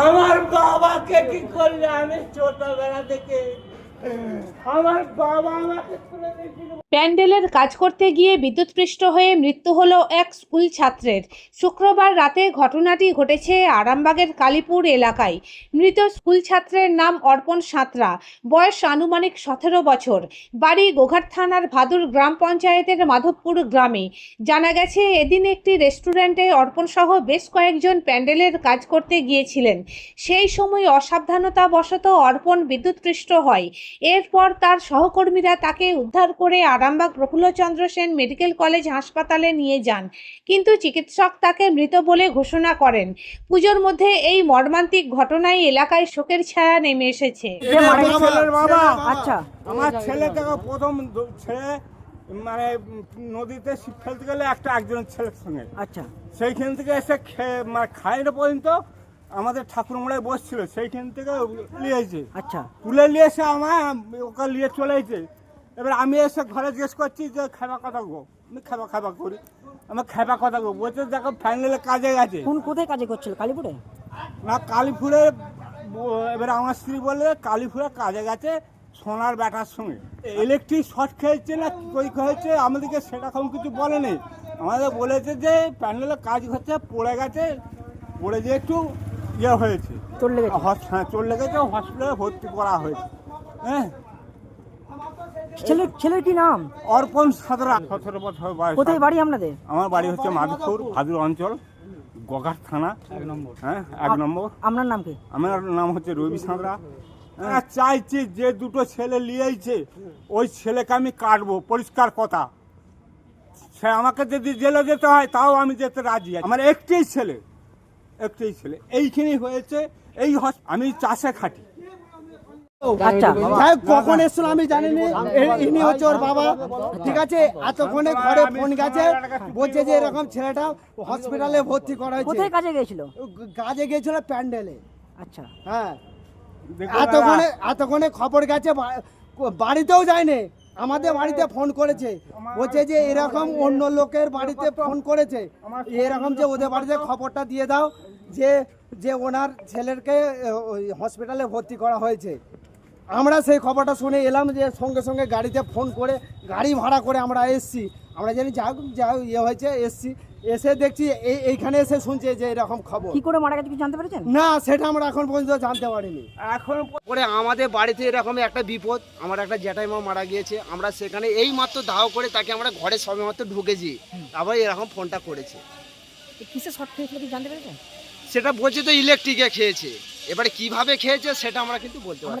আমার বাবাকে কি করলে আমি ছোটবেলা থেকে? আমার বাবা আমাকে তুলে দিয়েছিল প্যান্ডেলের কাজ করতে গিয়ে বিদ্যুৎপৃষ্ট হয়ে মৃত্যু হলো এক স্কুল ছাত্রের। শুক্রবার রাতে ঘটনাটি ঘটেছে আরামবাগের কালীপুর এলাকায়। মৃত স্কুল ছাত্রের নাম অর্পণ সাঁতরা। বয়স আনুমানিক সতেরো বছর। বাড়ি গোঘাট থানার ভাদুর গ্রাম পঞ্চায়েতের মাধবপুর গ্রামে। জানা গেছে, এদিন একটি রেস্টুরেন্টে অর্পণ সহ বেশ কয়েকজন প্যান্ডেলের কাজ করতে গিয়েছিলেন। সেই সময় অসাবধানতাবশত অর্পণ বিদ্যুৎপৃষ্ট হয়। এরপর তার সহকর্মীরা তাকে উদ্ধার করে আরামবাগ প্রফুল্লচন্দ্র সেন মেডিকেল কলেজ হাসপাতালে নিয়ে যান। কিন্তু চিকিৎসক তাকে মৃত বলে ঘোষণা করেন। পুজোর মধ্যে এই মর্মান্তিক ঘটনায় এলাকায় শোকের ছায়া নেমে এসেছে। আমার আচ্ছা। আমার ছেলে থেকে প্রথম ছেলে মানে নদীতে ছিপ ফেলতে গেলে একটা একজনের ছেলের সঙ্গে। আচ্ছা। সেইখান থেকে এসে খেয়ে মানে খায় না পর্যন্ত আমাদের ঠাকুরমড়ায় বসছিল। সেইখান থেকে নিয়েছে আচ্ছা। তুলে নিয়ে এসে আমার ওকে নিয়ে চলে এসেছে। এবার আমি এসে ঘরে জিজ্ঞেস করছি যে খাবা কথা গো। আমি খাবা খাবা করি। আমার খাবা কথা গো। বলছে দেখো ফাইনালে কাজে গেছে। কোন কোথায় কাজে করছিল? কালীপুরে? না কালীপুরে এবার আমার স্ত্রী বলে কালীপুরে কাজে গেছে সোনার ব্যাটার সঙ্গে। ইলেকট্রিক শর্ট খেয়েছে না কি করে হয়েছে আমাদেরকে সেরকম কিছু বলেনি আমাদের বলেছে যে প্যান্ডেলে কাজ হচ্ছে পড়ে গেছে পড়ে যে একটু ইয়ে হয়েছে। লেগেছে হস- হ্যাঁ চলে গেছে হসপিটালে ভর্তি করা হয়েছে। হ্যাঁ ছেলের ছেলের কি নাম? অর্পণ সাদরা সতেরো বছর বয়স। কোথায় বাড়ি আপনাদের? আমার বাড়ি হচ্ছে মাধুপুর ভাদুর অঞ্চল গগার থানা। এক নম্বর। হ্যাঁ এক নম্বর। আপনার নাম কি? আমার নাম হচ্ছে রবি সাঁতরা। হ্যাঁ, চাইছি যে দুটো ছেলে লিয়েছে ওই ছেলেকে আমি কাটবো পরিষ্কার কথা। সে আমাকে যদি জেলে যেতে হয় তাও আমি যেতে রাজি আছি। আমার একটাই ছেলে একটাই ছেলে এইখানেই হয়েছে এই আমি চাষে খাটি। কখন এসছিল আমি জানি না এ- ইনি হচ্ছে ওর বাবা। ঠিক আছে এতক্ষণে ঘরে ফোন গেছে। বলছে যে এরকম ছেলেটা হসপিটালে ভর্তি করা হয়েছে। কোথায় কাজে প্যান্ডেলে। আচ্ছা। হ্যাঁ। এতক্ষণে এতক্ষণে খবর গেছে বাড়িতেও যায়নি। আমাদের বাড়িতে ফোন করেছে। বলছে যে এরকম অন্য লোকের বাড়িতে ফোন করেছে। এরকম যে ওদের বাড়িতে খবরটা দিয়ে দাও যে যে ওনার ছেলেকে ওই হসপিটালে ভর্তি করা হয়েছে। আমরা সেই খবরটা শুনে এলাম যে সঙ্গে সঙ্গে গাড়িতে ফোন করে গাড়ি ভাড়া করে আমরা এসছি। আমরা জানি যা হোক যা হোক ইয়ে হয়েছে এসছি। এসে দেখছি এই এইখানে এসে শুনছে যে এরকম খবর। কি করে মারা গেছে কি জানতে পেরেছেন? না সেটা আমরা এখন পর্যন্ত জানতে পারিনি। এখন পরে আমাদের বাড়িতে এরকম একটা বিপদ আমার একটা জ্যাঠাইমা মারা গিয়েছে। আমরা সেখানে এই মাত্র দাহ করে তাকে আমরা ঘরে সবে মাত্র ঢুকেছি। আবার এরকম ফোনটা করেছে। কিসে শর্ট খেয়েছিল কি জানতে পেরেছেন? সেটা বলছে তো ইলেকট্রিকে খেয়েছে। এবারে কীভাবে খেয়েছে সেটা আমরা কিন্তু বলতে পারি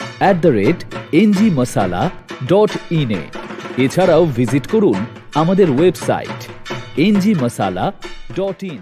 at the rate NG Masala dot ইনে এছাড়াও ভিজিট করুন আমাদের website NG Masala dot in